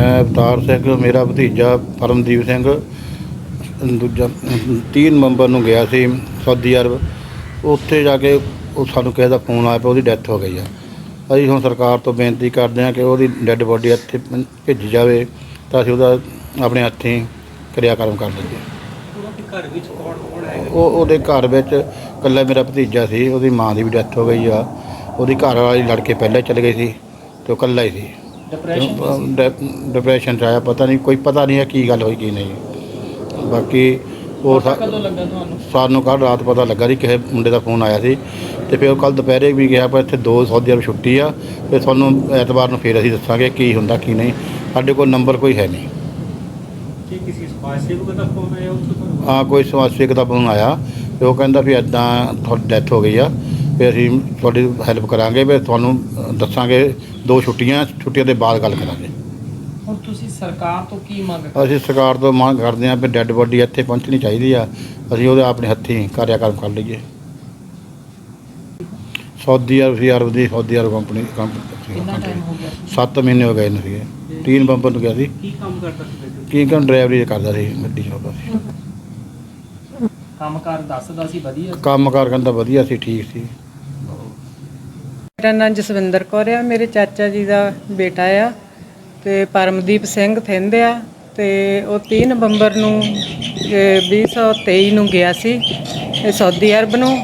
ਮੈਂ ਅਵਤਾਰ ਸਿੰਘ, ਮੇਰਾ ਭਤੀਜਾ ਪਰਮਦੀਪ ਸਿੰਘ, ਦੂਜਾ 3 ਨਵੰਬਰ ਨੂੰ ਗਿਆ ਸੀ ਸਾਊਦੀ ਅਰਬ। ਉੱਥੇ ਜਾ ਕੇ ਉਹ ਸਾਨੂੰ ਕਿਸੇ ਦਾ ਫੋਨ ਆਇਆ ਪਿਆ, ਉਹਦੀ ਡੈਥ ਹੋ ਗਈ ਆ। ਅਸੀਂ ਹੁਣ ਸਰਕਾਰ ਤੋਂ ਬੇਨਤੀ ਕਰਦੇ ਹਾਂ ਕਿ ਉਹਦੀ ਡੈੱਡ ਬੋਡੀ ਇੱਥੇ ਪ- ਭੇਜੀ ਜਾਵੇ, ਤਾਂ ਅਸੀਂ ਉਹਦਾ ਆਪਣੇ ਹੱਥੀਂ ਕਿਰਿਆਕਰਮ ਕਰ ਲਈਏ। ਉਹਨਾਂ ਦੇ ਘਰ ਵਿੱਚ ਕੌਣ ਕੌਣ ਹੈ ਉਹ, ਉਹਦੇ ਘਰ ਵਿੱਚ ਇਕੱਲਾ ਮੇਰਾ ਭਤੀਜਾ ਸੀ, ਉਹਦੀ ਮਾਂ ਦੀ ਵੀ ਡੈਥ ਹੋ ਗਈ ਆ। ਉਹਦੀ ਘਰ ਵਾਲੀ ਲੜਕੇ ਪਹਿਲਾਂ ਹੀ ਚਲੇ ਗਈ ਸੀ ਤੇ ਉਹ ਇਕੱਲਾ ਹੀ ਸੀ। ਡਿਪਰੈਸ਼ਨ ਡਿਪਰੈਸ਼ਨ ਚ ਆਇਆ ਪਤਾ ਨਹੀਂ ਕੋਈ ਪਤਾ ਨਹੀਂ ਹੈ ਕੀ ਗੱਲ ਹੋਈ ਕੀ ਨਹੀਂ। ਬਾਕੀ ਉਹ ਸਾ- ਕਦੋਂ ਲੱਗਾ ਤੁਹਾਨੂੰ? ਸਾਨੂੰ ਕੱਲ੍ਹ ਰਾਤ ਪਤਾ ਲੱਗਾ ਸੀ ਕਿਸੇ ਮੁੰਡੇ ਦਾ ਫੋਨ ਆਇਆ ਸੀ। ਤੇ ਫਿਰ ਕੱਲ ਦੁਪਹਿਰੇ ਵੀ ਗਿਆ ਪਰ ਇੱਥੇ ਦੋ ਸੌਦੀ ਅਰਬ ਛੁੱਟੀ ਆ। ਤੇ ਤੁਹਾਨੂੰ ਐਤਵਾਰ ਨੂੰ ਫਿਰ ਅਸੀਂ ਦੱਸਾਂਗੇ ਕੀ ਹੁੰਦਾ ਕੀ ਨਹੀਂ। ਸਾਡੇ ਕੋਲ ਨੰਬਰ ਕੋਈ ਹੈ ਨਹੀਂ। ਕੀ ਕਿਸੇ ਸਮਾਜ ਸੇਵਕ ਦਾ ਫੋਨ ਆਇਆ ਉੱਥੋਂ ਤੁਹਾਨੂੰ ਆ ਕੋਈ ਸਮਾਜ ਸੇਵਕ ਦਾ ਫੋਨ ਆਇਆ। ਤੇ ਉਹ ਕਹਿੰਦਾ ਵੀ ਐਦਾਂ ਤੁਹਾਡੀ ਡੈਥ ਹੋ ਗਈ ਆ। ਤੇ ਅਸੀਂ ਤੁਹਾਡੀ ਹੈਲਪ ਕਰਾਂਗੇ ਵੀ ਤੁਹਾਨੂੰ ਅ, ਦੱਸਾਂਗੇ ਦੋ ਛੁੱਟੀਆਂ ਛੁੱਟੀਆਂ ਦੇ ਬਾਅਦ ਗੱਲ ਕਰਾਂਗੇ। ਹੁਣ ਤੁਸੀਂ ਸਰਕਾਰ ਤੋਂ ਕੀ ਮੰਗ ਅਸੀਂ ਸਰਕਾਰ ਤੋਂ ਮੰਗ ਕਰਦੇ ਹਾਂ ਵੀ ਡੈੱਡ ਬੋਡੀ ਇੱਥੇ ਪਹੁੰਚਣੀ ਚਾਹੀਦੀ ਆ ਅਸੀਂ ਉਹਦੇ ਆਪਣੇ ਹੱਥੀਂ ਕਾਰਿਆਕਰਮ ਕਰ ਲਈਏ। ਸਾਊਦੀ ਅਰਬ ਅਰਬ ਦੀ ਸਾਊਦੀ ਅਰਬ ਕੰਪਨੀ ਕਿੰਨਾ ਟਾਈਮ ਹੋ ਗਿਆ? 7 ਮਹੀਨੇ ਹੋ ਗਏ ਇਹਨੂੰ ਸੀਗੇ। 3 ਨਵੰਬਰ ਨੂੰ ਗਿਆ ਸੀ। ਕੀ ਕੰਮ ਕਰਦਾ ਸੀ ਬੇਟੇ? ਕੀ ਕੰਮ ਡਰਾਈਵਰੀ ਕਰਦਾ ਸੀ ਗੱਡੀ ਚਲਾਉਂਦਾ ਸੀ। ਕੰਮਕਾਰ ਦੱਸਦਾ ਸੀ ਵਧੀਆ ਸੀ। ਕੰਮ ਕਾਰ ਕਹਿੰਦਾ ਵਧੀਆ ਸੀ ਠੀਕ ਸੀ। ਮੇਰਾ ਨਾਮ ਜਸਵਿੰਦਰ ਕੌਰ ਆ, ਮੇਰੇ ਚਾਚਾ ਜੀ ਦਾ ਬੇਟਾ ਆ ਤੇ ਪਰਮਦੀਪ ਸਿੰਘ ਥਿੰਦ ਆ ਤੇ ਉਹ 30 ਨਵੰਬਰ ਨੂੰ, ਇਹ 2023 ਨੂੰ ਗਿਆ ਸੀ ਸਾਊਦੀ ਅਰਬ ਨੂੰ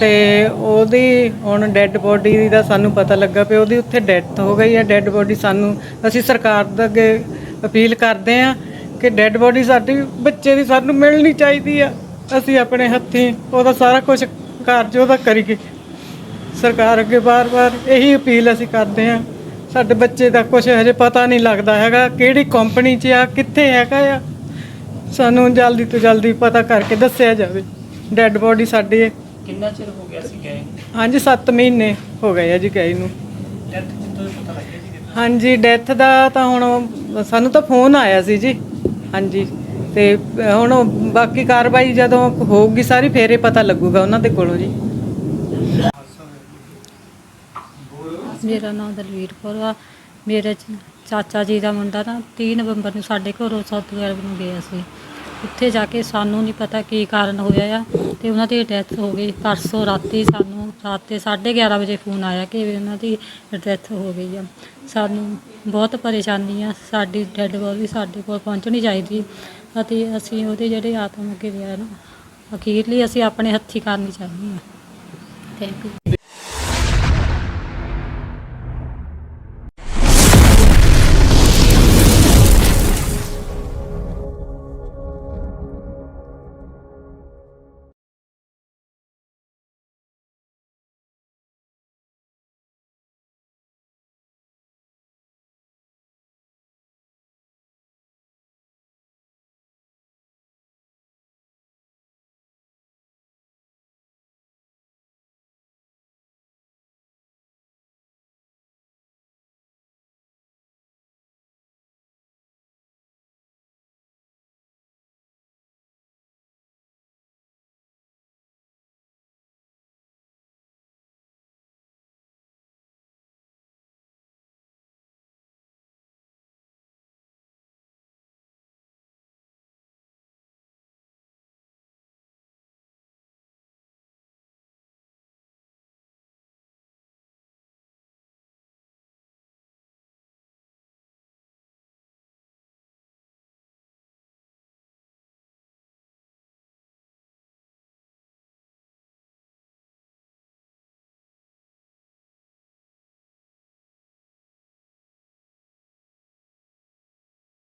ਤੇ ਉਹਦੀ ਹੁਣ ਡੈੱਡ ਬੋਡੀ ਦਾ ਸਾਨੂੰ ਪਤਾ ਲੱਗਾ ਪਿਆ ਉਹਦੀ ਉੱਥੇ ਡੈਥ ਹੋ ਗਈ ਆ, ਡੈੱਡ ਬੋਡੀ ਸਾਨੂੰ, ਅਸੀਂ ਸਰਕਾਰ ਦੇ ਅੱਗੇ ਅਪੀਲ ਕਰਦੇ ਆ ਕਿ ਡੈੱਡ ਬੋਡੀ ਸਾਡੀ ਬੱਚੇ ਦੀ ਸਾਨੂੰ ਮਿਲਣੀ ਚਾਹੀਦੀ ਆ, ਅਸੀਂ ਆਪਣੇ ਹੱਥੀਂ ਉਹਦਾ ਸਾਰਾ ਕੁਝ ਕਾਰਜ ਉਹਦਾ ਕਰੀਏ। ਸਰਕਾਰ ਅੱਗੇ ਬਾਰ-ਬਾਰ ਇਹੀ ਅਪੀਲ ਅਸੀਂ ਕਰਦੇ ਹਾਂ। ਸਾਡੇ ਬੱਚੇ ਦਾ ਕੁਝ ਹਜੇ ਪਤਾ ਨਹੀਂ ਲੱਗਦਾ ਹੈਗਾ ਕਿਹੜੀ ਕੰਪਨੀ 'ਚ ਆ ਕਿੱਥੇ ਹੈਗਾ ਆ। ਸਾਨੂੰ ਜਲਦੀ ਤੋਂ ਜਲਦੀ ਪਤਾ ਕਰਕੇ ਦੱਸਿਆ ਜਾਵੇ। ਡੈੱਡ ਬੋਡੀ ਸਾਡੀ ਹੈ। ਕਿੰਨਾ ਚਿਰ ਹੋ ਗਿਆ ਸੀ ਗਏ ਹਾਂਜੀ 7 ਮਹੀਨੇ ਹੋ ਗਏ ਆ ਜੀ ਗਏ ਨੂੰ। ਡੈਥ ਕਿੱਥੋਂ ਪਤਾ ਲੱਗਿਆ ਜੀ ਕਿੱਦਾਂ? ਹਾਂਜੀ ਡੈਥ ਦਾ ਤਾਂ ਹੁਣ ਸਾਨੂੰ ਤਾਂ ਫੋਨ ਆਇਆ ਸੀ ਜੀ। ਹਾਂਜੀ ਤੇ ਹੁਣ ਬਾਕੀ ਕਾਰਵਾਈ ਜਦੋਂ ਹੋਊਗੀ ਸਾਰੀ ਫੇਰੇ ਪਤਾ ਲੱਗੂਗਾ ਉਹਨਾਂ ਦੇ ਕੋਲੋਂ ਜੀ। ਮੇਰਾ ਨਾਮ ਦਲਵੀਰ ਕੌਰ ਆ। ਮੇਰੇ ਚ- ਚਾਚਾ ਜੀ ਦਾ ਮੁੰਡਾ ਨਾ 30 ਨਵੰਬਰ ਨੂੰ ਸਾਡੇ ਘਰੋਂ ਸਾਊਦੀ ਅਰਬ ਨੂੰ ਗਿਆ ਸੀ। ਉੱਥੇ ਜਾ ਕੇ ਸਾਨੂੰ ਨਹੀਂ ਪਤਾ ਕੀ ਕਾਰਨ ਹੋਇਆ ਆ ਤੇ ਉਹਨਾਂ ਦੀ ਡੈਥ ਹੋ ਗਈ। ਪਰਸੋਂ ਰਾਤੀ ਸਾਨੂੰ ਰਾਤ ਦੇ 11:30 ਵਜੇ ਫੋਨ ਆਇਆ ਕਿ ਵੀ ਉਹਨਾਂ ਦੀ ਡੈਥ ਹੋ ਗਈ ਆ। ਸਾਨੂੰ ਬਹੁਤ ਪਰੇਸ਼ਾਨੀ ਆ। ਸਾਡੀ ਡੈੱਡ ਬੋਡੀ ਸਾਡੇ ਕੋਲ ਪਹੁੰਚਣੀ ਚਾਹੀਦੀ ਅਤੇ ਅਸੀਂ ਉਹਦੇ ਜਿਹੜੇ ਆਤਮ ਅੱਗੇ ਵਿਆਹ ਨਾ ਅਖੀਰਲੀ ਅਸੀਂ ਆਪਣੇ ਹੱਥੀ ਕਰਨੀ ਚਾਹੁੰਦੇ ਆ। Thank you